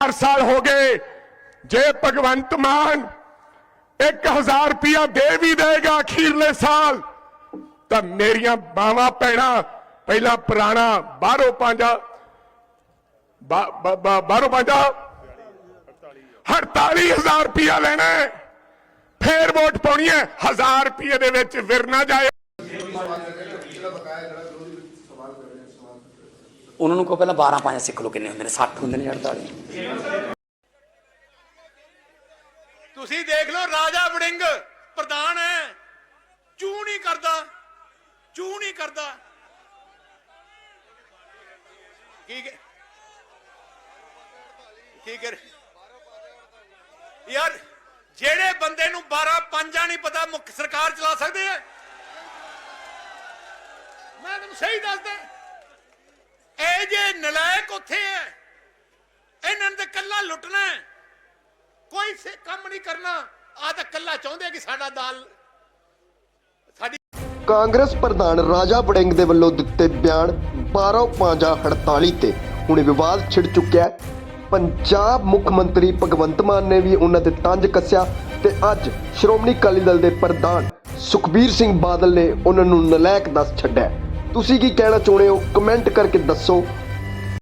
4 ਸਾਲ ਹੋ ਗਏ, ਜੇ ਭਗਵੰਤ ਮਾਨ 1000 ਰੁਪਇਆ ਦੇ ਵੀ ਦੇਗਾ ਅਖੀਰਲੇ ਸਾਲ, ਤਾਂ ਮੇਰੀਆਂ ਬਾਵਾਂ ਪੈਣਾ ਪਹਿਲਾਂ ਪੁਰਾਣਾ ਬਾਹਰੋਂ ਪੰਜਾ, ਬਾ- ਬਾ- ਬਾ- ਬਾਹਰੋਂ ਪੰਜਾ 48000 ਰੁਪਇਆ ਲੈਣਾ ਫੇਰ ਵੋਟ ਪਾਉਣੀ ਹੈ 1000 ਰੁਪਏ ਦੇ ਵਿੱਚ ਵਿਰ ਨਾ ਜਾਏ। ਉਹਨਾਂ ਨੂੰ ਕੋ ਪਹਿਲਾਂ 12 5 ਸਿੱਖ ਲੋ ਕਿੰਨੇ ਹੁੰਦੇ ਨੇ 60 ਹੁੰਦੇ ਨੇ 48 ਤੁਸੀਂ ਦੇਖ ਲਓ, ਰਾਜਾ ਵੜਿੰਗ ਪ੍ਰਧਾਨ ਹੈ। ਚੂ ਨਹੀਂ ਕਰਦਾ ਚੂ ਨਹੀਂ ਕਰਦਾ। ਕੀ ਕੀ ਕਰ ਯਾਰ, ਜਿਹੜੇ ਬੰਦੇ ਨੂੰ 12 ਪੰਜਾਂ ਨਹੀਂ ਪਤਾ, ਮੁੱਖ ਸਰਕਾਰ ਚਲਾ ਸਕਦੇ ਆ ਮੈਂ ਤੁਹਾਨੂੰ ਸਹੀ ਦੱਸਦਾ। ਇਹ ਜੇ ਨਲਾਇਕ ਉੱਥੇ ਹੈ, ਇਹਨਾਂ ਨੇ ਕੱਲਾ ਲੁੱਟਣਾ ਹੈ। ਕੋਈ ਕੰਮ ਨਹੀਂ ਕਰਨਾ। ਆ ਤਾਂ ਕੱਲਾ ਚਾਹੁੰਦੇ ਕਿ ਸਾਡਾ ਦਾਲ ਸਾਡੀ ਕਾਂਗਰਸ ਪ੍ਰਧਾਨ ਰਾਜਾ ਵੜਿੰਗ ਦੇ ਵੱਲੋਂ ਦਿੱਤੇ ਬਿਆਨ 12/5/48 ਤੇ। ਹੁਣ ਵਿਵਾਦ ਛਿੜ ਚੁੱਕਿਆ ਪੰਜਾਬ ਮੁੱਖ ਮੰਤਰੀ ਭਗਵੰਤ ਮਾਨ ਨੇ ਵੀ ਉਹਨਾਂ ਤੇ ਤੰਜ ਕੱਸਿਆ ਤੇ ਅੱਜ ਸ਼੍ਰੋਮਣੀ ਅਕਾਲੀ ਦਲ ਦੇ ਪ੍ਰਧਾਨ ਸੁਖਬੀਰ ਸਿੰਘ ਬਾਦਲ ਨੇ ਉਹਨਾਂ ਨੂੰ ਨਲਾਇਕ ਦੱਸ ਛੱਡਿਆ ਤੁਸੀਂ ਕੀ ਕਹਿਣਾ ਚਾਹੁੰਦੇ ਹੋ? ਕਮੈਂਟ ਕਰਕੇ ਦੱਸੋ।